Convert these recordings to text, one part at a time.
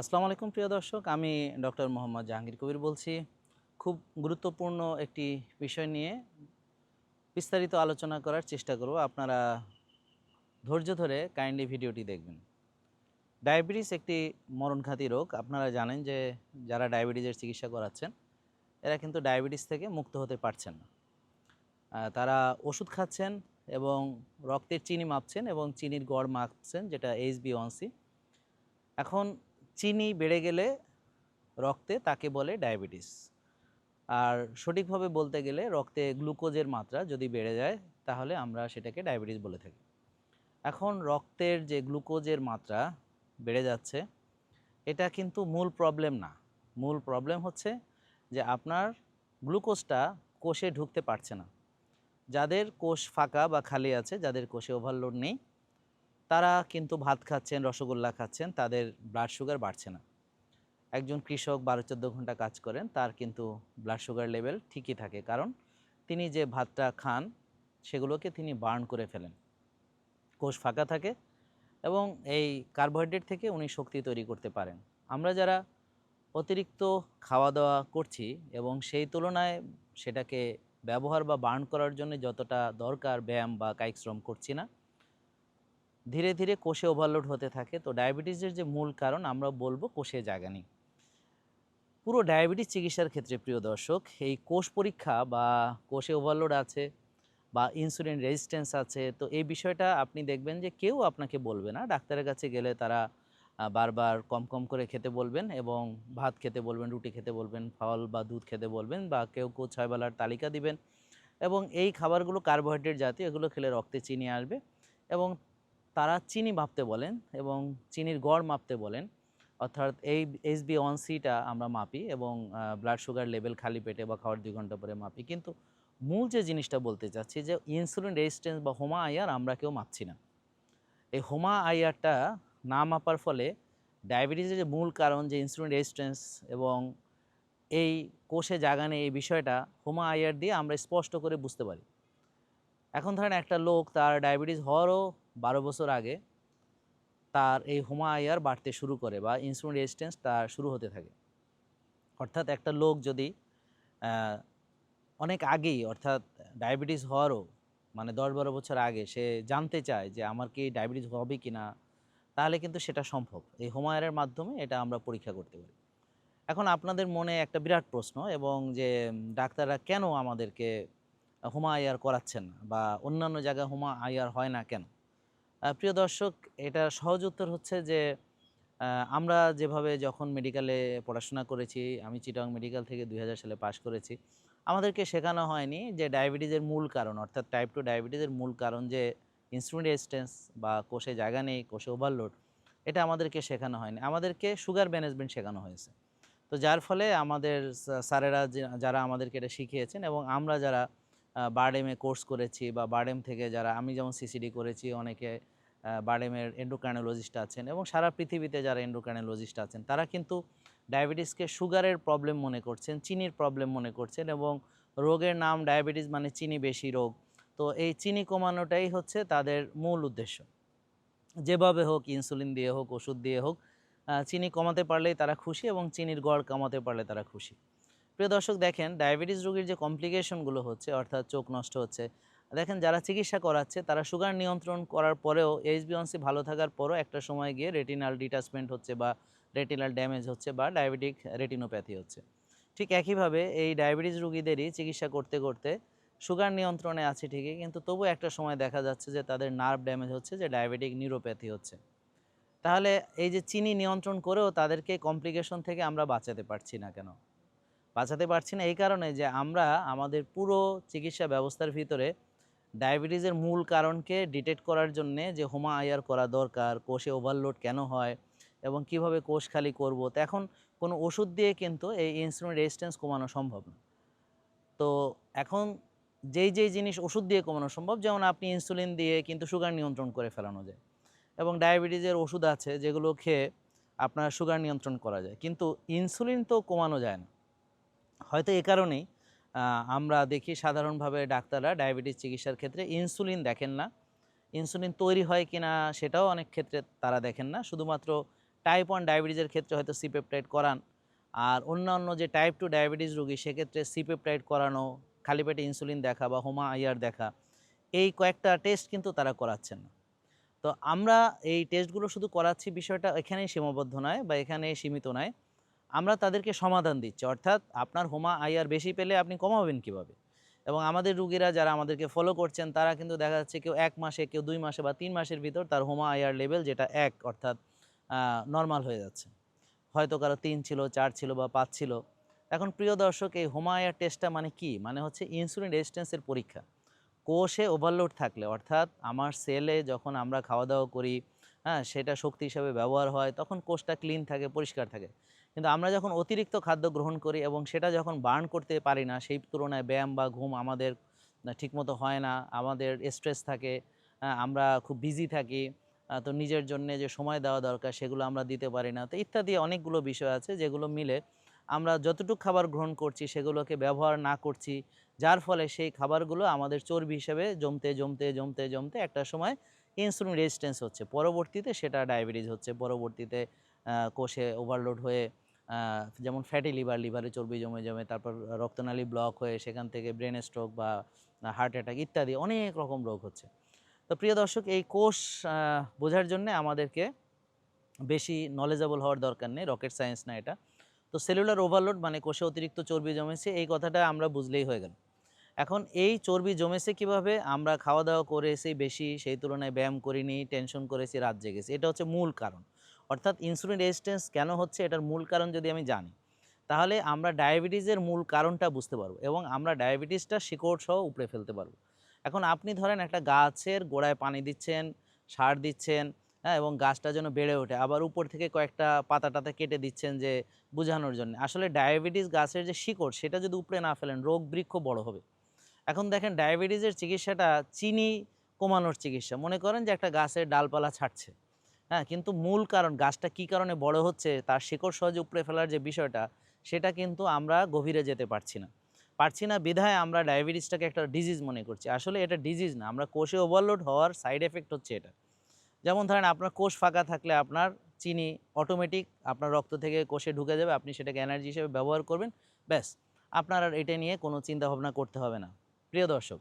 আসসালামু আলাইকুম, প্রিয় দর্শক। আমি ডক্টর মোহাম্মদ জাহাঙ্গীর কবির বলছি। খুব গুরুত্বপূর্ণ একটি বিষয় নিয়ে বিস্তারিত আলোচনা করার চেষ্টা করব। আপনারা ধৈর্য ধরে কাইন্ডলি ভিডিওটি দেখবেন। ডায়াবেটিস একটি মরণঘাতী রোগ। আপনারা জানেন যে যারা ডায়াবেটিসের চিকিৎসা করাচ্ছেন, এরা কিন্তু ডায়াবেটিস থেকে মুক্ত হতে পারছেন না। তারা ওষুধ খাচ্ছেন এবং রক্তের চিনি মাপছেন এবং চিনির গড় মাপছেন, যেটা এইচ বি এখন চিনি বেড়ে গেলে রক্তে তাকে বলে ডায়াবেটিস। আর সঠিকভাবে বলতে গেলে রক্তে গ্লুকোজের মাত্রা যদি বেড়ে যায়, তাহলে আমরা সেটাকে ডায়াবেটিস বলে থাকি। এখন রক্তের যে গ্লুকোজের মাত্রা বেড়ে যাচ্ছে, এটা কিন্তু মূল প্রবলেম না। মূল প্রবলেম হচ্ছে যে আপনার গ্লুকোজটা কোষে ঢুকতে পারছে না। যাদের কোষ ফাঁকা বা খালি আছে, যাদের কোষে ওভারলোড নেই তারা কিন্তু ভাত খাচ্ছেন, রসগোল্লা খাচ্ছেন, তাদের ব্লাড সুগার বাড়ছে না। একজন কৃষক বারো চোদ্দ ঘণ্টা কাজ করেন, তার কিন্তু ব্লাড সুগার লেভেল ঠিকই থাকে। কারণ তিনি যে ভাতটা খান, সেগুলোকে তিনি বার্ন করে ফেলেন। কোষ ফাঁকা থাকে এবং এই কার্বোহাইড্রেট থেকে উনি শক্তি তৈরি করতে পারেন। আমরা যারা অতিরিক্ত খাওয়া দাওয়া করছি এবং সেই তুলনায় সেটাকে ব্যবহার বা বার্ন করার জন্য যতটা দরকার ব্যায়াম বা কায়িক শ্রম করছি না ধীরে ধীরে কোষে ওভারলোড হতে থাকে। তো ডায়াবেটিসের যে মূল কারণ আমরা বলব কোষে জায়গা নেই। পুরো ডায়াবেটিস চিকিৎসার ক্ষেত্রে প্রিয় দর্শক, এই কোষ পরীক্ষা বা কোষে ওভারলোড আছে বা ইনসুলিন রেজিস্ট্যান্স আছে, তো এই বিষয়টা আপনি দেখবেন যে কেউ আপনাকে বলবে না। ডাক্তারের কাছে গেলে তারা বারবার কম কম করে খেতে বলবেন এবং ভাত খেতে বলবেন, রুটি খেতে বলবেন, ফল বা দুধ খেতে বলবেন বা কেউ কেউ ছয় বেলার তালিকা দিবেন এবং এই খাবারগুলো কার্বোহাইড্রেট জাতীয়, এগুলো খেলে রক্তে চিনি আসবে এবং তারা চিনি মাপতে বলেন এবং চিনির গড় মাপতে বলেন। অর্থাৎ এই এইচ বি ওয়ান সিটা আমরা মাপি এবং ব্লাড সুগার লেভেল খালি পেটে বা খাওয়ার দুই ঘণ্টা পরে মাপি। কিন্তু মূল যে জিনিসটা বলতে চাচ্ছি যে ইনসুলিন রেজিস্ট্যান্স বা হোমা আইআর আমরা কেউ মাপছি না। এই হোমা আইআরটা না মাপার ফলে ডায়াবেটিসের যে মূল কারণ যে ইনসুলিন রেজিস্ট্যান্স এবং এই কোষে জাগানে এই বিষয়টা হোমা আইআর দিয়ে আমরা স্পষ্ট করে বুঝতে পারি। এখন ধরেন একটা লোক তার ডায়াবেটিস হওয়ারও বারো বছর আগে তার এই হোমা আইআর বাড়তে শুরু করে বা ইনসুলিন রেজিস্ট্যান্স তার শুরু হতে থাকে। অর্থাৎ একটা লোক যদি অনেক আগেই অর্থাৎ ডায়াবেটিস হওয়ারও মানে দশ বারো বছর আগে সে জানতে চায় যে আমার কি ডায়াবেটিস হবে কি না, তাহলে কিন্তু সেটা সম্ভব। এই হোমায়ারের মাধ্যমে এটা আমরা পরীক্ষা করতে পারি। এখন আপনাদের মনে একটা বিরাট প্রশ্ন এবং যে, ডাক্তাররা কেন আমাদেরকে হোমা আইআর করাচ্ছেন বা অন্যান্য জায়গায় হোমা আইআর হয় না কেন? প্রিয় দর্শক, এটা সহজ উত্তর হচ্ছে যে আমরা যেভাবে যখন মেডিকেলে পড়াশোনা করেছি, আমি চিটং মেডিকেল থেকে দুই হাজার সালে পাশ করেছি, আমাদেরকে শেখানো হয়নি যে ডায়াবেটিসের মূল কারণ, অর্থাৎ টাইপ টু ডায়াবেটিসের মূল কারণ যে ইনসুলিন রেজিস্ট্যান্স বা কোষে জায়গা নেই, কোষে ওভারলোড এটা আমাদেরকে শেখানো হয়নি। আমাদেরকে সুগার ম্যানেজমেন্ট শেখানো হয়েছে। তো যার ফলে আমাদের স্যারেরা যারা আমাদেরকে এটা শিখিয়েছেন এবং আমরা যারা বারডেমে কোর্স করেছি বা বারডেম থেকে যারা, আমি যেমন সিসিডি করেছি, অনেকে বারডেমের এন্ডোক্রাইনোলজিস্ট আছেন এবং সারা পৃথিবীতে যারা এন্ডোক্রাইনোলজিস্ট আছেন, তারা কিন্তু ডায়াবেটিসকে সুগারের প্রবলেম মনে করছেন, চিনির প্রবলেম মনে করছেন এবং রোগের নাম ডায়াবেটিস মানে চিনি বেশি রোগ। তো এই চিনি কমানোটাই হচ্ছে তাদের মূল উদ্দেশ্য। যেভাবে হোক ইনসুলিন দিয়ে হোক, ওষুধ দিয়ে হোক চিনি কমাতে পারলেই তারা খুশি এবং চিনির গড় কমাতে পারলে তারা খুশি। প্রিয় দর্শক, দেখেন ডায়াবেটিস রোগীর যে কমপ্লিকেশনগুলো হচ্ছে, অর্থাৎ চোখ নষ্ট হচ্ছে, দেখেন যারা চিকিৎসা করাচ্ছে, তারা সুগার নিয়ন্ত্রণ করার পরেও এইচবিওয়ানসি ভালো থাকার পরও একটা সময় গিয়ে রেটিনাল ডিটাচমেন্ট হচ্ছে বা রেটিনাল ড্যামেজ হচ্ছে বা ডায়াবেটিক রেটিনোপ্যাথি হচ্ছে। ঠিক একইভাবে এই ডায়াবেটিস রুগীদেরই চিকিৎসা করতে করতে সুগার নিয়ন্ত্রণে আছে ঠিকই, কিন্তু তবু একটা সময় দেখা যাচ্ছে যে তাদের নার্ভ ড্যামেজ হচ্ছে, যে ডায়াবেটিক নিউরোপ্যাথি হচ্ছে। তাহলে এই যে চিনি নিয়ন্ত্রণ করেও তাদেরকে কমপ্লিকেশন থেকে আমরা বাঁচাতে পারছি না কেন? বাঁচাতে পারছি না। এই কারণে যে আমরা আমাদের পুরো চিকিৎসা ব্যবস্থার ভিতরে ডায়াবেটিসের মূল কারণকে ডিটেক্ট করার জন্যে যে হোমা আইআর করা দরকার, কোষে ওভারলোড কেন হয় এবং কীভাবে কোষ খালি করব, তো এখন কোনো ওষুধ দিয়ে কিন্তু এই ইনসুলিন রেজিস্ট্যান্স কমানো সম্ভব না। তো এখন যেই যেই জিনিস ওষুধ দিয়ে কমানো সম্ভব, যেমন আপনি ইনসুলিন দিয়ে কিন্তু সুগার নিয়ন্ত্রণ করে ফেলানো যায় এবং ডায়াবেটিসের ওষুধ আছে যেগুলো খেয়ে আপনার সুগার নিয়ন্ত্রণ করা যায়। কিন্তু ইনসুলিন তো কমানো যায় না। হয়তো এ কারণেই আমরা দেখি সাধারণভাবে ডাক্তাররা ডায়াবেটিস চিকিৎসার ক্ষেত্রে ইনসুলিন দেখেন না। ইনসুলিন তৈরি হয় কিনা সেটাও অনেক ক্ষেত্রে তারা দেখেন না। শুধুমাত্র টাইপ ওয়ান ডায়াবেটিসের ক্ষেত্রে হয়তো সিপেপটাইড করান। আর অন্যান্য যে টাইপ টু ডায়াবেটিস রোগী সেক্ষেত্রে সিপেপটাইড করানো, খালি পেটে ইনসুলিন দেখা বা হোমা আইয়ার দেখা, এই কয়েকটা টেস্ট কিন্তু তারা করাচ্ছেন না। তো আমরা এই টেস্টগুলো শুধু করাচ্ছি বিষয়টা এখানেই সীমাবদ্ধ নয় বা এখানে সীমিত নয়। আমরা তাদেরকে সমাধান দিচ্ছি। অর্থাৎ আপনার হোমা আইয়ার বেশি পেলে আপনি কমাবেন কীভাবে? এবং আমাদের রুগীরা যারা আমাদেরকে ফলো করছেন, তারা কিন্তু দেখা যাচ্ছে কেউ এক মাসে, কেউ দুই মাসে বা তিন মাসের ভিতর তার হোমা আইয়ার লেভেল যেটা এক, অর্থাৎ নর্মাল হয়ে যাচ্ছে। হয়তো কারও তিন ছিল, চার ছিল বা পাঁচ ছিল। এখন প্রিয় দর্শক, এই হোমা আইয়ার টেস্টটা মানে কি? মানে হচ্ছে ইনসুলিন রেজিস্ট্যান্সের পরীক্ষা। কোষে ওভারলোড থাকলে, অর্থাৎ আমার সেলে যখন আমরা খাওয়া দাওয়া করি হ্যাঁ সেটা শক্তি হিসাবে ব্যবহার হয়, তখন কোষটা ক্লিন থাকে, পরিষ্কার থাকে। কিন্তু আমরা যখন অতিরিক্ত খাদ্য গ্রহণ করি এবং সেটা যখন বার্ন করতে পারি না, সেই তুলনায় ব্যায়াম বা ঘুম আমাদের ঠিকমতো হয় না, আমাদের স্ট্রেস থাকে আমরা খুব বিজি থাকি তো নিজের জন্য যে সময় দেওয়া দরকার সেগুলো আমরা দিতে পারি না, তো ইত্যাদি অনেকগুলো বিষয় আছে যেগুলো মিলে আমরা যতটুকু খাবার গ্রহণ করছি সেগুলোকে ব্যবহার না করছি, যার ফলে সেই খাবারগুলো আমাদের চর্বি হিসেবে জমতে জমতে জমতে জমতে একটা সময় ইনসুলিন রেজিস্ট্যান্স হচ্ছে, পরবর্তীতে সেটা ডায়াবেটিস হচ্ছে, পরবর্তীতে কোষে ওভারলোড হয়ে যেমন ফ্যাটি লিভার লিভারে চর্বি জমে জমে, তারপর রক্তনালী ব্লক হয়ে সেখান থেকে ব্রেন স্ট্রোক বা হার্ট অ্যাটাক ইত্যাদি অনেক রকম রোগ হচ্ছে। তো প্রিয় দর্শক, এই কোষ বোঝার জন্য আমাদেরকে বেশি নলেজেবল হওয়ার দরকার নেই রকেট সায়েন্স না এটা। তো সেলুলার ওভারলোড মানে কোষে অতিরিক্ত চর্বি জমেছে, এই কথাটা আমরা বুঝলেই হয়ে গেল। এখন এই চর্বি জমেছে কীভাবে? আমরা খাওয়া দাওয়া করেছি বেশি, সেই তুলনায় ব্যায়াম করিনি টেনশন করেছি, রাত জেগেছি। এটা হচ্ছে মূল কারণ। অর্থাৎ ইনসুলিন রেজিস্ট্যান্স কেন হচ্ছে এটার মূল কারণ যদি আমি জানি, তাহলে আমরা ডায়াবেটিসের মূল কারণটা বুঝতে পারব এবং আমরা ডায়াবেটিসটা শিকড় সহ উপড়ে ফেলতে পারব। এখন আপনি ধরেন একটা গাছের গোড়ায় পানি দিচ্ছেন, সার দিচ্ছেন হ্যাঁ এবং গাছটা যেন বেড়ে ওঠে, আবার উপর থেকে কয়েকটা পাতা টাতা কেটে দিচ্ছেন যে বোঝানোর জন্য। আসলে ডায়াবেটিস গাছের যে শিকড়, সেটা যদি উপড়ে না ফেলেন, রোগ বৃক্ষ বড় হবে। এখন দেখেন ডায়াবেটিসের চিকিৎসাটা চিনি কমানোর চিকিৎসা। মনে করেন যে একটা গাছের ডালপালা ছাড়ছে। হ্যাঁ কিন্তু মূল কারণ, গাছটা কী কারণে বড় হচ্ছে, তার শিকড় সহজে উপড়ে ফেলার যে বিষয়টা, সেটা কিন্তু আমরা গভীরে যেতে পারছি না। পারছি না বিধায় আমরা ডায়াবেটিসটাকে একটা ডিজিজ মনে করছি। আসলে এটা ডিজিজ না, আমরা কোষে ওভারলোড হওয়ার সাইড এফেক্ট হচ্ছে এটা। যেমন ধরেন, আপনার কোষ ফাঁকা থাকলে আপনার চিনি অটোমেটিক আপনার রক্ত থেকে কোষে ঢুকে যাবে, আপনি সেটাকে এনার্জি হিসেবে ব্যবহার করবেন, ব্যাস। আপনার আর এটা নিয়ে কোনো চিন্তা ভাবনা করতে হবে না। প্রিয় দর্শক,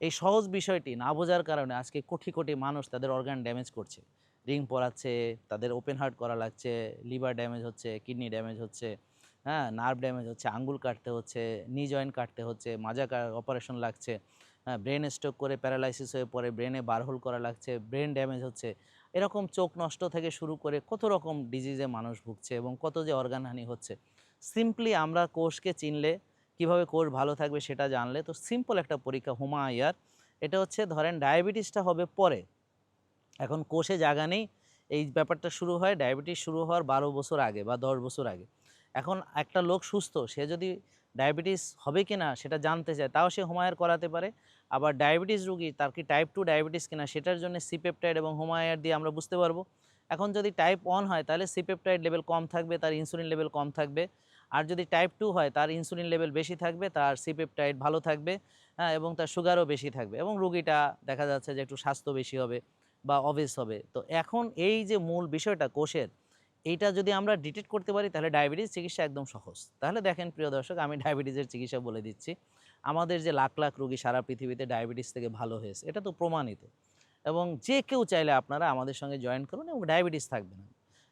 এই সহজ বিষয়টি না বোঝার কারণে আজকে কোটি কোটি মানুষ তাদের অর্গান ড্যামেজ করছে। রিং পড়াচ্ছে তাদের ওপেন হার্ট করা লাগছে, লিভার ড্যামেজ হচ্ছে, কিডনি ড্যামেজ হচ্ছে হ্যাঁ নার্ভ ড্যামেজ হচ্ছে, আঙ্গুল কাটতে হচ্ছে নি জয়েন্ট কাটতে হচ্ছে, মাজা অপারেশন লাগছে হ্যাঁ ব্রেন স্ট্রোক করে প্যারালাইসিস হয়ে পরে ব্রেনে বারহোল করা লাগছে ব্রেন ড্যামেজ হচ্ছে, এরকম চোখ নষ্ট থেকে শুরু করে কত রকম ডিজিজে মানুষ ভুগছে এবং কত যে অর্গানহানি হচ্ছে। সিম্পলি আমরা কোষকে চিনলে, কীভাবে কোষ ভালো থাকবে সেটা জানলে, তো সিম্পল একটা পরীক্ষা হুমা আয়ার এটা হচ্ছে ধরেন ডায়াবেটিসটা হবে পরে। এখন কোষে জায়গা নেই। এই ব্যাপারটা শুরু হয়, ডায়াবেটিস শুরু হওয়ার বারো বছর আগে বা দশ বছর আগে। এখন একটা লোক সুস্থ, সে যদি ডায়াবেটিস হবে কি না সেটা জানতে চায়, তাও সে হোমায়ার করাতে পারে। আবার ডায়াবেটিস রুগী, তার কি টাইপ টু ডায়াবেটিস কিনা সেটার জন্য সিপেপটাইড এবং হোমায়ার দিয়ে আমরা বুঝতে পারব। এখন যদি টাইপ ওয়ান হয়, তাহলে সিপেপটাইড লেভেল কম থাকবে, তার ইনসুলিন লেভেল কম থাকবে। আর যদি টাইপ টু হয়, তার ইনসুলিন লেভেল বেশি থাকবে, তার সিপেপটাইড ভালো থাকবে হ্যাঁ এবং তার সুগারও বেশি থাকবে। এবং রুগীটা দেখা যাচ্ছে যে একটু স্বাস্থ্য বেশি হবে। বা অবেস হবে। তো এখন এই যে মূল বিষয়টা কোষের, এইটা যদি আমরা ডিটেক্ট করতে পারি, তাহলে ডায়াবেটিস চিকিৎসা একদম সহজ। তাহলে দেখেন প্রিয় দর্শক, আমি ডায়াবেটিসের চিকিৎসা বলে দিচ্ছি। আমাদের যে লাখ লাখ রোগী সারা পৃথিবীতে ডায়াবেটিস থেকে ভালো হয়েছে, এটা তো প্রমাণিত। এবং যে কেউ চাইলে আপনারা আমাদের সঙ্গে জয়েন করুন এবং ডায়াবেটিস থাকবে না।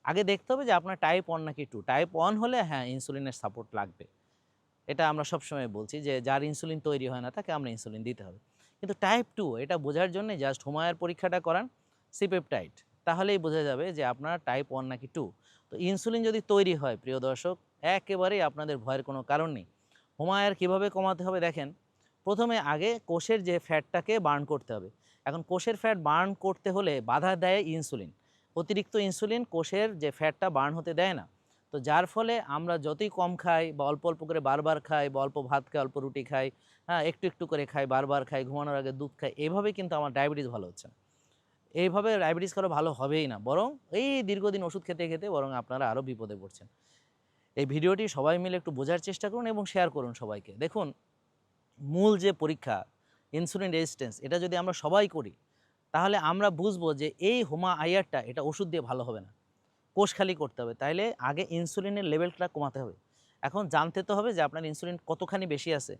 আগে দেখতে হবে যে আপনার টাইপ ওয়ান নাকি টু টাইপ ওয়ান হলে হ্যাঁ ইনসুলিনের সাপোর্ট লাগবে। এটা আমরা সবসময় বলছি যে যার ইনসুলিন তৈরি হয় না, তাকে আমরা ইনসুলিন দিতে হবে। কিন্তু টাইপ টু এটা বোঝার জন্য জাস্ট হুমায়ের পরীক্ষাটা করান। সিপেপটাইড তাহলেই বোঝা যাবে যে আপনার টাইপ ওয়ান নাকি টু। তো ইনসুলিন যদি তৈরি হয়, প্রিয় দর্শক, একেবারেই আপনাদের ভয়ের কোনো কারণ নেই। হোমায়ার কীভাবে কমাতে হবে দেখেন, প্রথমে আগে কোষের যে ফ্যাটটাকে বার্ন করতে হবে। এখন কোষের ফ্যাট বার্ন করতে হলে বাধা দেয় ইনসুলিন। অতিরিক্ত ইনসুলিন কোষের যে ফ্যাটটা বার্ন হতে দেয় না। তো যার ফলে আমরা যতই কম খাই বা অল্প অল্প করে বারবার খাই বা অল্প ভাত খাই, অল্প রুটি খাই হ্যাঁ একটু একটু করে খাই, বারবার খাই, ঘুমানোর আগে দুধ খাই এভাবে কিন্তু আমার ডায়াবেটিস ভালো হচ্ছে না। এইভাবে ডায়াবেটিস কারও ভালো হবেই না। বরং এই দীর্ঘদিন ওষুধ খেতে খেতে বরং আপনারা আরও বিপদে পড়ছেন। এই ভিডিওটি সবাই মিলে একটু বোঝার চেষ্টা করুন এবং শেয়ার করুন সবাইকে। দেখুন, মূল যে পরীক্ষা ইনসুলিন রেজিস্ট্যান্স এটা যদি আমরা সবাই করি, তাহলে আমরা বুঝব যে এই হোমা আয়ারটা এটা ওষুধ দিয়ে ভালো হবে না। কোষ খালি করতে হবে। তাইলে আগে ইনসুলিনের লেভেলটা কমাতে হবে। এখন জানতে তো হবে যে আপনার ইনসুলিন কতখানি বেশি আছে।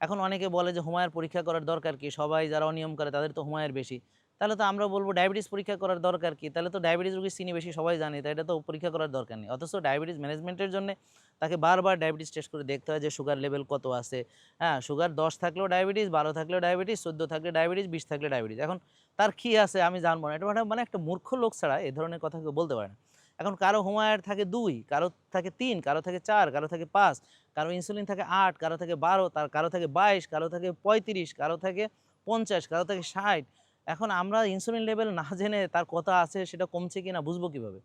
এখন অনেকে বলে যে হুমায়ের পরীক্ষা করার দরকার কি? সবাই যারা অনিয়ম করে, তাদের তো হুমায়ের বেশি। তাহলে তো আমরা বলব ডায়াবেটিস পরীক্ষা করার দরকার কি? তাহলে তো ডায়াবেটিস রোগীর চিনি বেশি, সবাই জানে, তাই এটা তো পরীক্ষা করার দরকার নেই। অথচ ডায়াবেটিস ম্যানেজমেন্টের জন্য তাকে বারবার ডায়াবেটিস টেস্ট করে দেখতে হয় যে সুগার লেভেল কত আছে। হ্যাঁ সুগার দশ থাকলেও ডায়াবেটিস বারো থাকলেও ডায়াবেটিস চোদ্দ থাকলে ডায়াবেটিস বিশ থাকলে ডায়াবেটিস এখন তার কী আছে আমি জানব না। এটা মানে- মানে একটা মূর্খ লোক ছাড়া এ ধরনের কথা কেউ বলতে পারে না। এখন কারও হুমায়ের থাকে দুই, কারও থাকে তিন, কারও থাকে চার, কারও থাকে পাঁচ, কারও ইনসুলিন থাকে আট, কারও থাকে বারো, তার, কারও থাকে বাইশ, কারও থাকে পঁয়ত্রিশ, কারও থাকে পঞ্চাশ, কারও থাকে ষাট এখন আমরা ইনসুলিন লেভেল না জেনে তার কথা আছে, সেটা কমছে কি না বুঝব কীভাবে?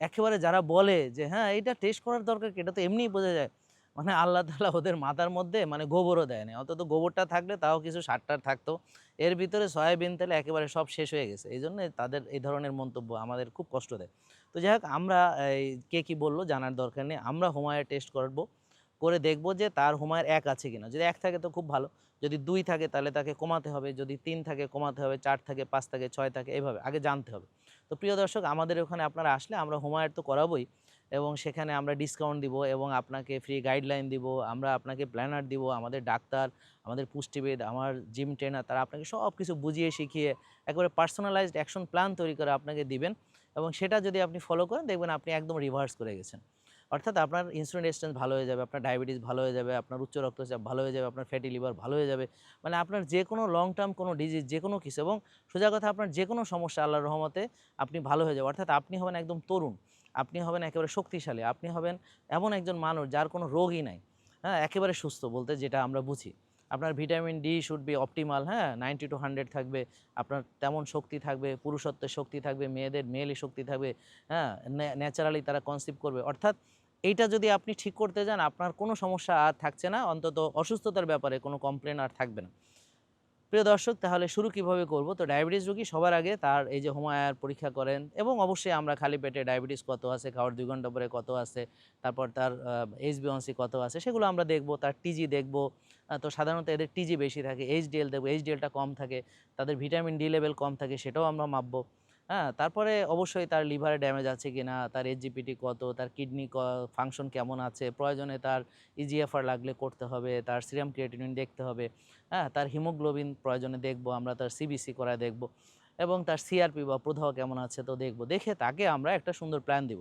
একেবারে যারা বলে যে হ্যাঁ এটা টেস্ট করার দরকার কি? এটা তো এমনিই বোঝা যায়। মানে আল্লাহ তালা ওদের মাথার মধ্যে মানে গোবরও দেয় না। অন্তত গোবরটা থাকলে তাও কিছু সারটার থাকতো। এর ভিতরে সয়াবিন তেলে একেবারে সব শেষ হয়ে গেছে। এই জন্য তাদের এই ধরনের মন্তব্য আমাদের খুব কষ্ট দেয়। তো যাই হোক, আমরা কে কী বলল জানার দরকার নেই। আমরা হুমায়ের টেস্ট করব। করে দেখব যে তার হুমায়ের এক আছে কিনা। যদি এক থাকে তো খুব ভালো। যদি দুই থাকে তাহলে তাকে কমাতে হবে। যদি তিন থাকে কমাতে হবে। চার থাকে, পাঁচ থাকে, ছয় থাকে, এভাবে আগে জানতে হবে। তো প্রিয় দর্শক, আমাদের ওখানে আপনারা আসলে আমরা হুমায়ের তো করাবোই এবং সেখানে আমরা ডিসকাউন্ট দিব এবং আপনাকে ফ্রি গাইডলাইন দিব, আমরা আপনাকে প্ল্যানার দিব, আমাদের ডাক্তার, আমাদের পুষ্টিবিদ, আমার জিম ট্রেনার তারা আপনাকে সব কিছু বুঝিয়ে শিখিয়ে একবারে পার্সোনালাইজড অ্যাকশন প্ল্যান তৈরি করে আপনাকে দিবেন এবং সেটা যদি আপনি ফলো করেন দেখবেন আপনি একদম রিভার্স করে গেছেন। অর্থাৎ আপনার ইনসুলিন রেজিস্ট্যান্স ভালো হয়ে যাবে, আপনার ডায়াবেটিস ভালো হয়ে যাবে, আপনার উচ্চ রক্তচাপ ভালো হয়ে যাবে, আপনার ফ্যাটি লিভার ভালো হয়ে যাবে মানে আপনার যে কোনো লং টার্ম কোনো ডিজিজ যে কোনো কিছু এবং সোজা কথা আপনার যে কোনো সমস্যা আল্লাহর রহমতে আপনি ভালো হয়ে যাবে। অর্থাৎ আপনি হবেন একদম তরুণ, আপনি হবেন একেবারে শক্তিশালী, আপনি হবেন এমন একজন মানুষ যার কোনো রোগই নাই হ্যাঁ একেবারে সুস্থ বলতে যেটা আমরা বুঝি। আপনার vitamin D should be optimal হ্যাঁ নাইনটি টু হান্ড্রেড থাকবে, আপনার তেমন শক্তি থাকবে, পুরুষত্বের শক্তি থাকবে, মেয়েদের মেয়েলি শক্তি থাকবে হ্যাঁ ন্যাচারালি তারা কনসিভ করবে। অর্থাৎ এইটা যদি আপনি ঠিক করতে যান, আপনার কোনো সমস্যা আর থাকছে না। অন্তত অসুস্থতার ব্যাপারে কোনো কমপ্লেন আর থাকবে না। প্রিয় দর্শক, তাহলে শুরু কীভাবে করব? তো ডায়াবেটিস রোগী সবার আগে তার এই যে হোমায়ার পরীক্ষা করেন এবং অবশ্যই আমরা খালি পেটে ডায়াবেটিস কত আছে, খাওয়ার দুই ঘণ্টা পরে কত আছে, তারপর তার এইচবিওয়ানসি কত আছে, সেগুলো আমরা দেখব, তার টিজি দেখব। তো সাধারণত এদের টিজি বেশি থাকে এইচডিএল দেখব এইচডিএলটা কম থাকে, তাদের ভিটামিন ডি লেভেল কম থাকে, সেটাও আমরা মাপবো। হ্যাঁ তারপরে অবশ্যই তার লিভারে ড্যামেজ আছে কি না তার এজিপিটি কত, তার কিডনি ফাংশন কেমন আছে, প্রয়োজনে তার ইজিএফআর লাগলে করতে হবে, তার সিরাম ক্রিয়েটিনিন দেখতে হবে হ্যাঁ তার হিমোগ্লোবিন প্রয়োজনে দেখব আমরা, তার সিবিসি করা দেখব এবং তার সিআরপি বা প্রদাহ কেমন আছে তো দেখব। দেখে তাকে আমরা একটা সুন্দর প্ল্যান দিব।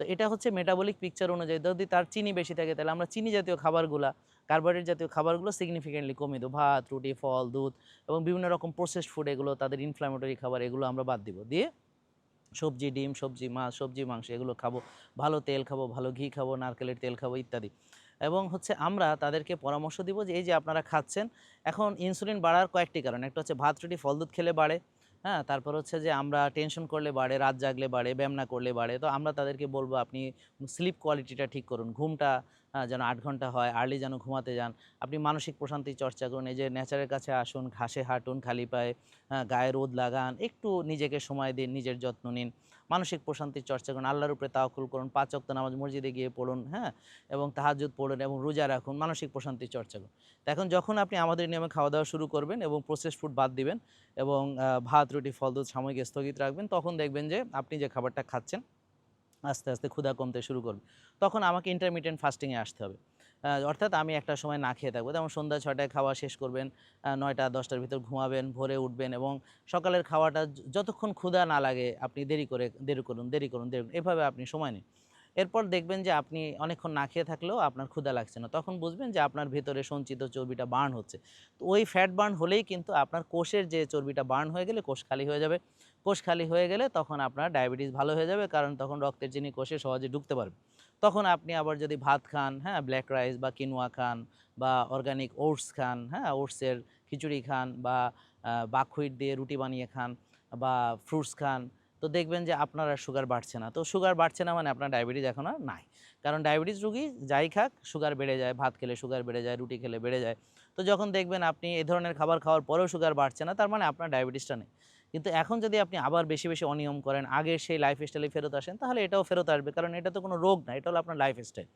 তো এটা হচ্ছে মেটাবলিক পিকচার অনুযায়ী। যদি তার চিনি বেশি থাকে, তাহলে আমরা চিনি জাতীয় খাবারগুলা কার্বোহাইড্রেট জাতীয় খাবারগুলো সিগনিফিকেন্টলি কমিয়ে দেবো। ভাত, রুটি, ফল, দুধ এবং বিভিন্ন রকম প্রসেসড ফুড এগুলো, তাদের ইনফ্ল্যামেটরি খাবার এগুলো আমরা বাদ দিব। দিয়ে সবজি, ডিম, সবজি, মাছ, সবজি, মাংস এগুলো খাব। ভালো তেল খাব, ভালো ঘি খাব, নারকেলের তেল খাব ইত্যাদি। এবং হচ্ছে আমরা তাদেরকে পরামর্শ দিব যে, এই যে আপনারা খাচ্ছেন, এখন ইনসুলিন বাড়ার কয়েকটি কারণ। একটা হচ্ছে ভাত, রুটি, ফল, দুধ খেলে বাড়ে। হ্যাঁ? তারপর হচ্ছে যে আমরা টেনশন করলে বাড়ে, রাত জাগলে বাড়ে, ব্যায়াম না করলে বাড়ে। তো আমরা তাদেরকে বলব আপনি স্লিপ কোয়ালিটিটা ঠিক করুন। ঘুমটা যেন আট ঘণ্টা হয় আর্লি যেন ঘুমাতে যান। আপনি মানসিক প্রশান্তি চর্চা করুন। এই যে নেচারের কাছে আসুন, ঘাসে হাঁটুন, খালি পায়ে গায়ে রোদ লাগান, একটু নিজেকে সময় দিন, নিজের যত্ন নিন। মানসিক প্রশান্তির চর্চা করুন, আল্লাহর উপরে তাওকুল করুন, পাঁচ অক্ত নামাজ মসজিদে গিয়ে পড়ুন হ্যাঁ? এবং তাহাজুদ পড়ুন এবং রোজা রাখুন, মানসিক প্রশান্তির চর্চা করুন। এখন যখন আপনি আমাদের নিয়মে খাওয়া দাওয়া শুরু করবেন এবং প্রসেস ফুড বাদ দিবেন এবং ভাত, রুটি, ফল, দুধ সাময়িক স্থগিত রাখবেন, তখন দেখবেন যে আপনি যে খাবারটা খাচ্ছেন, আস্তে আস্তে ক্ষুধা কমতে শুরু করবে। তখন আমাকে ইন্টারমিডিয়েন্ট ফাস্টিংয়ে আসতে হবে। অর্থাৎ আমি একটা সময় না খেয়ে থাকব। যেমন সন্ধ্যা ছটায় খাওয়া শেষ করবেন নয়টা, দশটার ভিতর ঘুমাবেন, ভোরে উঠবেন এবং সকালের খাওয়াটা যতক্ষণ ক্ষুধা না লাগে আপনি দেরি করে, দেরি করুন দেরি করুন দেরি করুন, এভাবে আপনি সময় নিন। এরপর দেখবেন যে আপনি অনেকক্ষণ না খেয়ে থাকলেও আপনার ক্ষুধা লাগছে না। তখন বুঝবেন যে আপনার ভেতরে সঞ্চিত চর্বিটা বার্ন হচ্ছে। তো ওই ফ্যাট বার্ন হলেই কিন্তু আপনার কোষের যে চর্বিটা বার্ন হয়ে গেলে কোষ খালি হয়ে যাবে। কোষ খালি হয়ে গেলে তখন আপনার ডায়াবেটিস ভালো হয়ে যাবে, কারণ তখন রক্তের চিনি কোষে সহজে ঢুকতে পারবে। তখন আপনি আবার যদি ভাত খান হ্যাঁ ব্ল্যাক রাইস বা কিনোয়া খান বা অর্গানিক ওটস খান হ্যাঁ ওটসের খিচুড়ি খান বা বাকহুইট দিয়ে রুটি বানিয়ে খান বা ফ্রুটস খান, তো দেখবেন যে আপনার আর সুগার বাড়ছে না। তো সুগার বাড়ছে না মানে আপনার ডায়াবেটিস এখন আর নাই। কারণ ডায়াবেটিস রুগী যাই খাক সুগার বেড়ে যায়, ভাত খেলে সুগার বেড়ে যায়, রুটি খেলে বেড়ে যায়। তো যখন দেখবেন আপনি এ ধরনের খাবার খাওয়ার পরেও সুগার বাড়ছে না, তার মানে আপনার ডায়াবেটিসটা নেই। কিন্তু এখন যদি আপনি আবার বেশি বেশি অনিয়ম করেন আগের সেই লাইফস্টাইলে ফেরত আসেন, তাহলে এটাও ফেরত আসবে। কারণ এটা তো কোনো রোগ না, এটা হলো আপনার লাইফস্টাইল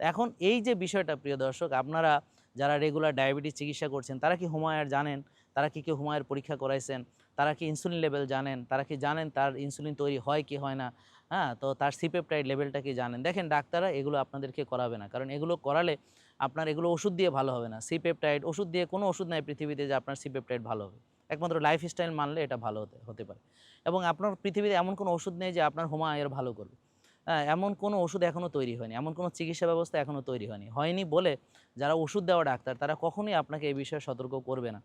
এখন এই যে বিষয়টা, প্রিয় দর্শক, আপনারা যারা রেগুলার ডায়াবেটিস চিকিৎসা করছেন, তারা কি হুমায়ার জানেন? তারা কি কেউ হুমায়ের পরীক্ষা করাইছেন? তারা কি ইনসুলিন লেভেল জানেন? তারা কি জানেন তার ইনসুলিন তৈরি হয়, কি হয় না? হ্যাঁ তো তার সিপেপটাইড লেভেলটা কি জানেন? দেখেন ডাক্তাররা এগুলো আপনাদেরকে করাবে না। কারণ এগুলো করালে আপনার এগুলো ওষুধ দিয়ে ভালো হবে না। সিপেপটাইড ওষুধ দিয়ে কোনো ওষুধ নাই পৃথিবীতে যে আপনার সিপেপটাইড ভালো হবে। একমাত্র লাইফস্টাইল মানলে এটা ভালো হতে হতে পারে। এবং আপনার পৃথিবীতে এমন কোনো ওষুধ নেই যে আপনার হোমা এর ভালো করবে। হ্যাঁ, এমন কোনো ওষুধ এখনও তৈরি হয়নি এমন কোনো চিকিৎসা ব্যবস্থা এখনও তৈরি হয়নি। হয়নি বলে যারা ওষুধ দেওয়া ডাক্তার তারা কখনোই আপনাকে এই বিষয়ে সতর্ক করবে না।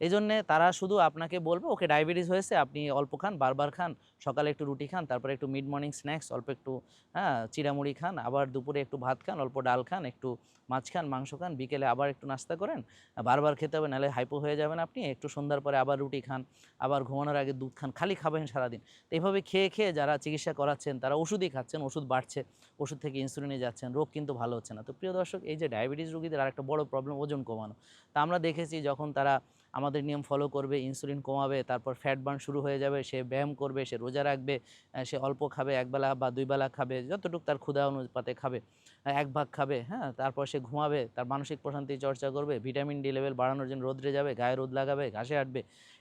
এই জন্যে তারা শুধু আপনাকে বলবে, ওকে ডায়াবেটিস হয়েছে, আপনি অল্প খান, বারবার খান, সকালে একটু রুটি খান, তারপরে একটু মিড মর্নিং স্ন্যাক্স অল্প একটু হ্যাঁ চিড়ামুড়ি খান, আবার দুপুরে একটু ভাত খান, অল্প ডাল খান, একটু মাছ খান, মাংস খান, বিকেলে আবার একটু নাস্তা করেন বারবার খেতে হবে, নাহলে হাইপো হয়ে যাবেন আপনি, একটু সন্ধ্যার পরে আবার রুটি খান, আবার ঘুমানোর আগে দুধ খান, খালি খাবেন সারাদিন। তো এইভাবে খেয়ে খেয়ে যারা চিকিৎসা করাচ্ছেন, তারা ওষুধই খাচ্ছেন, ওষুধ বাড়ছে, ওষুধ থেকে ইনসুলিনে যাচ্ছেন, রোগ কিন্তু ভালো হচ্ছে না। তো প্রিয় দর্শক, এই যে ডায়াবেটিস রোগীদের আর একটা বড় প্রবলেম ওজন কমানো। তা আমরা দেখেছি যখন তারা আমাদের নিয়ম ফলো করবে ইনসুলিন কমাবে, তারপর ফ্যাট বার্ন শুরু হয়ে যাবে, সে ব্যায়াম করবে, সে রোজা রাখবে সে অল্প খাবে একবেলা বা দুই বেলা খাবে, যতটুকু তার ক্ষুধা অনুপাতে খাবে এক ভাগ খাবে হ্যাঁ তারপর সে ঘুমাবে, তার মানসিক প্রশান্তি চর্চা করবে ভিটামিন ডি লেভেল বাড়ানোর জন্য রোদ্রে যাবে, গায়ে রোদ লাগাবে, ঘাসে হাঁটবে,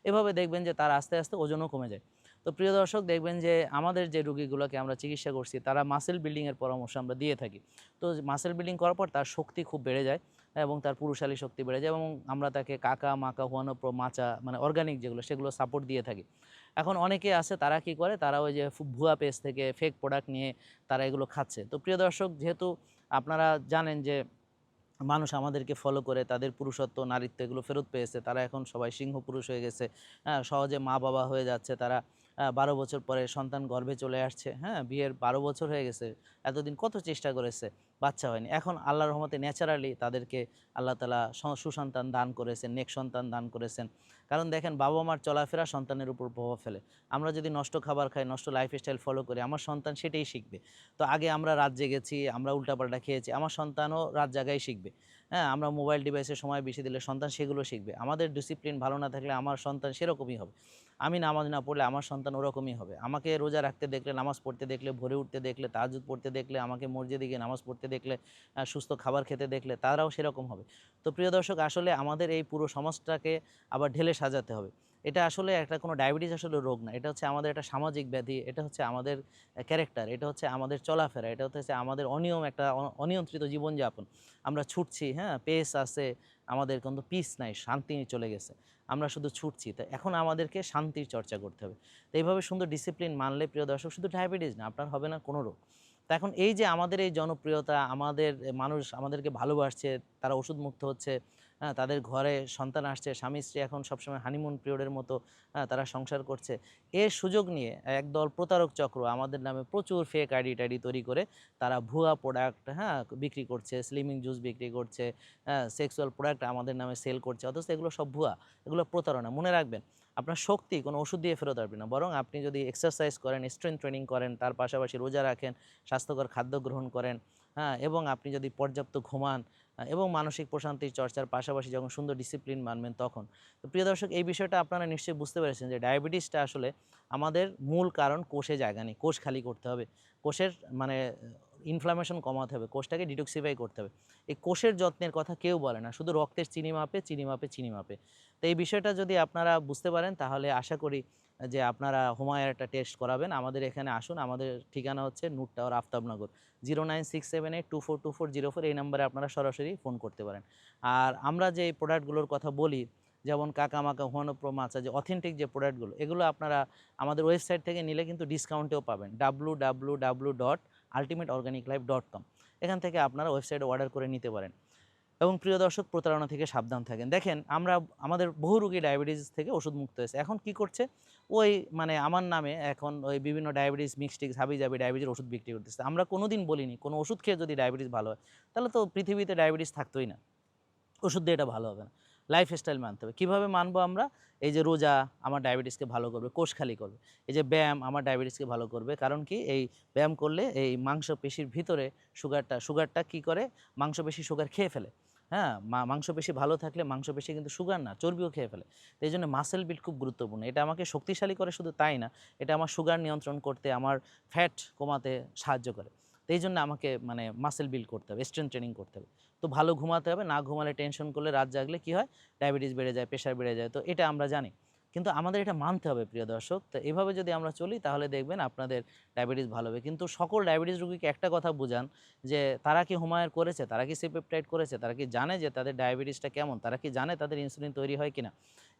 এভাবে দেখবেন যে তার আস্তে আস্তে ওজনও কমে যায়। তো প্রিয় দর্শক, দেখবেন যে আমাদের যে রুগীগুলোকে আমরা চিকিৎসা করছি, তারা মাসেল বিল্ডিংয়ের পরামর্শ আমরা দিয়ে থাকি। তো মাসেল বিল্ডিং করার পর তার শক্তি খুব বেড়ে যায়। এবং তার পুরুষালী শক্তি বেড়ে যায় এবং আমরা তাকে কাকা, মাকা, হুয়ানো, প্রো, মাচা মানে অর্গানিক যেগুলো, সেগুলো সাপোর্ট দিয়ে থাকি। এখন অনেকে আছে, তারা কি করে? তারা ওই যে ভুয়া পেজ থেকে ফেক প্রোডাক্ট নিয়ে তারা এগুলো খাচ্ছে। তো প্রিয় দর্শক, যেহেতু আপনারা জানেন যে মানুষ আমাদেরকে ফলো করে, তাদের পুরুষত্ব, নারীত্ব এগুলো ফেরত পেয়েছে, তারা এখন সবাই সিংহ পুরুষ হয়ে গেছে। হ্যাঁ সহজে মা বাবা হয়ে যাচ্ছে, তারা বারো বছর পরে সন্তান গর্ভে চলে আসছে হ্যাঁ বিয়ের বারো বছর হয়ে গেছে, এতদিন কত চেষ্টা করেছে, বাচ্চা হয়নি। এখন আল্লাহর রহমতে ন্যাচারালি তাদেরকে আল্লাহ তালা সুসন্তান দান করেছেন, নেক সন্তান দান করেছেন। কারণ দেখেন বাবা মার চলাফেরা সন্তানের উপর প্রভাব ফেলে। আমরা যদি নষ্ট খাবার খাই, নষ্ট লাইফস্টাইল ফলো করি, আমার সন্তান সেটাই শিখবে। তো আগে আমরা রাত জেগেছি, আমরা উল্টাপাল্টা খেয়েছি, আমার সন্তানও রাত জায়গায় শিখবে। হ্যাঁ আমরা মোবাইল ডিভাইসে সময় বেশি দিলে সন্তান সেগুলো শিখবে। আমাদের ডিসিপ্লিন ভালো না থাকলে আমার সন্তান সেরকমই হবে। আমি নামাজ না পড়লে আমার সন্তান ওরকমই হবে। আমাকে রোজা রাখতে দেখলে, নামাজ পড়তে দেখলে, ভরে উঠতে দেখলে তাজুদ পড়তে দেখলে, আমাকে মসজিদে গিয়ে নামাজ পড়তে দেখলে সুস্থ খাবার খেতে দেখলে, তারাও সেরকম হবে। তো প্রিয় দর্শক, আসলে আমাদের এই পুরো সমাজটাকে আবার ঢেলে সাজাতে হবে। এটা আসলে একটা কোনো ডায়াবেটিস আসলে রোগ না। এটা হচ্ছে আমাদের একটা সামাজিক ব্যাধি, এটা হচ্ছে আমাদের ক্যারেক্টার এটা হচ্ছে আমাদের চলাফেরা, এটা হচ্ছে আমাদের অনিয়ম একটা অনিয়ন্ত্রিত জীবনযাপন। আমরা ছুটছি হ্যাঁ পেস আছে, আমাদের কিন্তু পিস নাই, শান্তি চলে গেছে। আমরা শুধু ছুটছি, তো এখন আমাদেরকে শান্তির চর্চা করতে হবে। তো এইভাবে সুন্দর ডিসিপ্লিন মানলে, প্রিয় দর্শক, শুধু ডায়াবেটিস না, আপনার হবে না কোনো রোগ। তো এখন এই যে আমাদের এই জনপ্রিয়তা, আমাদের মানুষ আমাদেরকে ভালোবাসছে, তারা ওষুধ মুক্ত হচ্ছে তাদের ঘরে সন্তান আসছে, স্বামী স্ত্রী এখন সবসময় হানিমুন পিরিয়ডের মতো তারা সংসার করছে। এর সুযোগ নিয়ে একদল প্রতারক চক্র আমাদের নামে প্রচুর ফেক আইডি টাইডি তৈরি করে তারা ভুয়া প্রোডাক্ট হ্যাঁ বিক্রি করছে স্লিমিং জুস বিক্রি করছে সেক্সুয়াল প্রোডাক্ট আমাদের নামে সেল করছে, অথচ এগুলো সব ভুয়া, এগুলো প্রতারণা। মনে রাখবেন, আপনার শক্তি কোনো ওষুধ দিয়ে ফেরত আসবে না, বরং আপনি যদি এক্সারসাইজ করেন স্ট্রেংথ ট্রেনিং করেন, তার পাশাপাশি রোজা রাখেন, স্বাস্থ্যকর খাদ্য গ্রহণ করেন হ্যাঁ এবং আপনি যদি পর্যাপ্ত ঘুমান এবং মানসিক প্রশান্তির চর্চার পাশাপাশি যখন সুন্দর ডিসিপ্লিন মানবেন তখন। তো প্রিয় দর্শক, এই বিষয়টা আপনারা নিশ্চয়ই বুঝতে পেরেছেন যে ডায়াবেটিসটা আসলে আমাদের মূল কারণ কোষে জায়গা নেই, কোষ খালি করতে হবে। কোষের মানে ইনফ্লামেশন কমাতে হবে, কোষটাকে ডিটক্সিফাই করতে হবে। এই কোষের যত্নের কথা কেউ বলে না, শুধু রক্তের চিনি মাপে চিনি মাপে চিনি মাপে। তো এই বিষয়টা যদি আপনারা বুঝতে পারেন তাহলে আশা করি যে আপনারা হোমায়ের একটা টেস্ট করাবেন। আমাদের এখানে আসুন। আমাদের ঠিকানা হচ্ছে নুট tower, Aftabnagar. Zero nine six seven eight two four two four zero four এই নাম্বারে আপনারা সরাসরি ফোন করতে পারেন। আর আমরা যে প্রোডাক্টগুলোর কথা বলি, যেমন কাকা মাকা, হুয়ানো প্রো মাচা, যে অথেন্টিক যে প্রোডাক্টগুলো এগুলো আপনারা আমাদের ওয়েবসাইট থেকে নিলে কিন্তু ডিসকাউন্টেও পাবেন। W W W dot ultimate organic life dot com এখান থেকে আপনারা ওয়েবসাইটে অর্ডার করে নিতে পারেন। এবং প্রিয় দর্শক, প্রতারণা থেকে সাবধান থাকেন। দেখেন, আমরা, আমাদের বহু রোগী ডায়াবেটিস থেকে ওষুধ মুক্ত হয়েছে। এখন কি করছে? ওই মানে আমার নামে এখন ওই বিভিন্ন ডায়াবেটিস মিক্সটিক্স হাবি যাবি ডায়াবেটিস ওষুধ বিক্রি করতেছে। আমরা কোনো দিন বলিনি, কোনো ওষুধ খেয়ে যদি ডায়াবেটিস ভালো হয়, তাহলে তো পৃথিবীতে ডায়াবেটিস থাকতোই না। ওষুধ দিয়ে এটা ভালো হবে না। লাইফস্টাইল মানতে হবে। কীভাবে মানবো আমরা? এই যে রোজা আমার ডায়াবেটিসকে ভালো করবে, কোষ খালি করবে। এই যে ব্যায়াম আমার ডায়াবেটিসকে ভালো করবে। কারণ কি? এই ব্যায়াম করলে এই মাংসপেশির ভিতরে সুগারটা সুগারটা কি করে? মাংসপেশি সুগার খেয়ে ফেলে। হ্যাঁ? মাংসপেশি ভালো থাকলে মাংসপেশি কিন্তু সুগার না, চর্বিও খেয়ে ফেলে। তো এই জন্য মাসেল বিল্ড খুব গুরুত্বপূর্ণ। এটা আমাকে শক্তিশালী করে শুধু তাই না, এটা আমার সুগার নিয়ন্ত্রণ করতে, আমার ফ্যাট কমাতে সাহায্য করে। তো এই জন্য আমাকে মানে মাসেল বিল্ড করতে হবে স্ট্রেন ট্রেনিং করতে হবে। তো ভালো ঘুমাতে হবে, না ঘুমালে টেনশন করলে রাত জাগলে কী হয়? ডায়াবেটিস বেড়ে যায় প্রেশার বেড়ে যায়। তো এটা আমরা জানি। কিন্তু আমাদের এটা মানতে হবে, প্রিয় দর্শক। তো এভাবে যদি আমরা চলি, তাহলে দেখবেন আপনাদের ডায়াবেটিস ভালো হবে। কিন্তু সকল ডায়াবেটিস রোগীকে একটা কথা বুঝান, যে তারা কি হুমায়ুর করেছে, তারা কি সিপেপটাইড করেছে, তারা কি জানে যে তাদের ডায়াবেটিসটা কেমন, তারা কি জানে তাদের ইনসুলিন তৈরি হয় কিনা?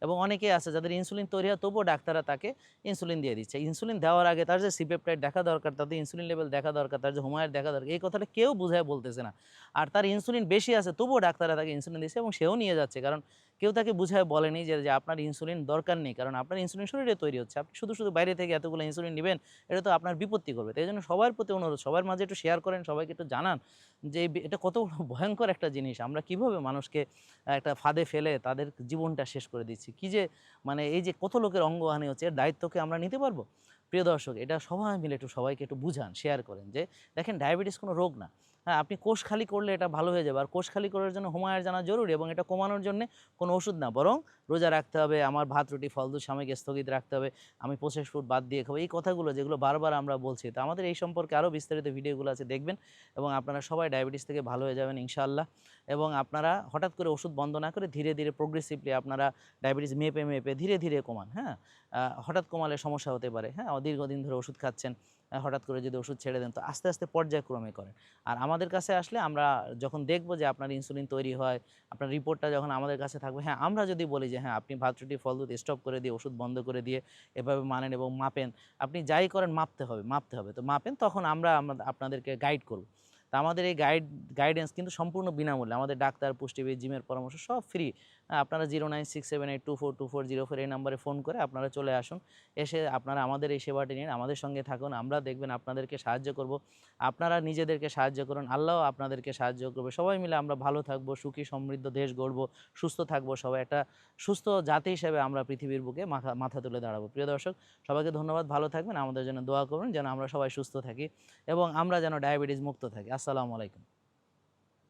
এবং অনেকেই আছে যাদের ইনসুলিন তৈরি হয়, তবুও ডাক্তাররা তাকে ইনসুলিন দিয়ে দিচ্ছে। ইনসুলিন দেওয়ার আগে তার যে সিপেপটাইড দেখা দরকার তাদের ইনসুলিন লেভেল দেখা দরকার, তার যে হুমায়ের দেখা দরকার, এই কথাটা কেউ বুঝায় বলতেছে না। আর তার ইনসুলিন বেশি আছে, তবুও ডাক্তাররা তাকে ইনসুলিন দিচ্ছে এবং সেও নিয়ে যাচ্ছে। কারণ কেউ তাকে বুঝায় বলেনি যে আপনার ইনসুলিন দরকার নেই। কারণ আপনার ইনসুলিন শরীরে তৈরি হচ্ছে। আপনি শুধু শুধু বাইরে থেকে এতগুলো ইনসুলিন নেবেন, এটা তো আপনার বিপত্তি করবে। তাই জন্য সবার প্রতি অনুরোধ, সবার মাঝে একটু শেয়ার করেন, সবাইকে একটু জানান যে এটা কত ভয়ঙ্কর একটা জিনিস। আমরা কীভাবে মানুষকে একটা ফাঁদে ফেলে তাদের জীবনটা শেষ করে দিচ্ছি? কি যে মানে এই যে কত লোকের অঙ্গহানি হচ্ছে, এর দায়িত্বকে আমরা নিতে পারব? প্রিয় দর্শক, এটা সবাই মিলে একটু সবাইকে একটু বুঝান শেয়ার করেন যে, দেখেন ডায়াবেটিস কোনো রোগ না। হ্যাঁ আপনি কোষ খালি করলে এটা ভালো হয়ে যাবে। আর কোষ খালি করার জন্য হুমায়ের জানা জরুরি এবং এটা কমানোর জন্য কোনো ওষুধ না। বরং রোজা রাখতে হবে, আমার ভাত, রুটি, ফল, দুধ সাময়িক স্থগিত রাখতে হবে, আমি প্রসেস ফুড বাদ দিয়ে খাব। এই কথাগুলো যেগুলো বারবার আমরা বলছি, তো আমাদের এই সম্পর্কে আরও বিস্তারিত ভিডিওগুলো আছে, দেখবেন এবং আপনারা সবাই ডায়াবেটিস থেকে ভালো হয়ে যাবেন ইনশাআল্লাহ। এবং আপনারা হঠাৎ করে ওষুধ বন্ধ না করে ধীরে ধীরে প্রোগ্রেসিভলি আপনারা ডায়াবেটিস মেপে মেপে ধীরে ধীরে কমান হ্যাঁ? হঠাৎ কমালে সমস্যা হতে পারে হ্যাঁ? দীর্ঘদিন ধরে ওষুধ খাচ্ছেন হঠাৎ করে যদি ওষুধ ছেড়ে দেন, তো আস্তে আস্তে পর্যায়ক্রমে করেন। আর আমাদের কাছে আসলে আমরা যখন দেখব যে আপনার ইনসুলিন তৈরি হয়, আপনার রিপোর্টটা যখন আমাদের কাছে থাকবে হ্যাঁ আমরা যদি বলি যে হ্যাঁ আপনি ভাত রুটি ফল, দুধ স্টপ করে দিয়ে, ওষুধ বন্ধ করে দিয়ে এভাবে মানেন এবং মাপেন, আপনি যাই করেন, মাপতে হবে মাপতে হবে। তো মাপেন, তখন আমরা আপনাদেরকে গাইড করব। তা আমাদের এই গাইড গাইডেন্স কিন্তু সম্পূর্ণ বিনামূল্যে, আমাদের ডাক্তার, পুষ্টিবিদ জিমের পরামর্শ সব ফ্রি আপনারা zero nine six seven eight two four two four zero four এই নাম্বারে ফোন করে আপনারা চলে আসুন। এসে আপনারা আমাদের এই সেবাটি নিন, আমাদের সঙ্গে থাকুন, আমরা দেখবেন আপনাদেরকে সাহায্য করব। আপনারা নিজেদেরকে সাহায্য করুন আল্লাহ আপনাদেরকে সাহায্য করবে। সবাই মিলে আমরা ভালো থাকব, সুখী, সমৃদ্ধ দেশ গড়বো, সুস্থ থাকব সবাই। একটা সুস্থ জাতি হিসেবে আমরা পৃথিবীর বুকে মাথা মাথা তুলে দাঁড়াবো। প্রিয় দর্শক, সবাইকে ধন্যবাদ, ভালো থাকবেন। আমাদের জন্য দোয়া করুন, যেন আমরা সবাই সুস্থ থাকি এবং আমরা যেন ডায়াবেটিস মুক্ত থাকি। আসসালামু আলাইকুম।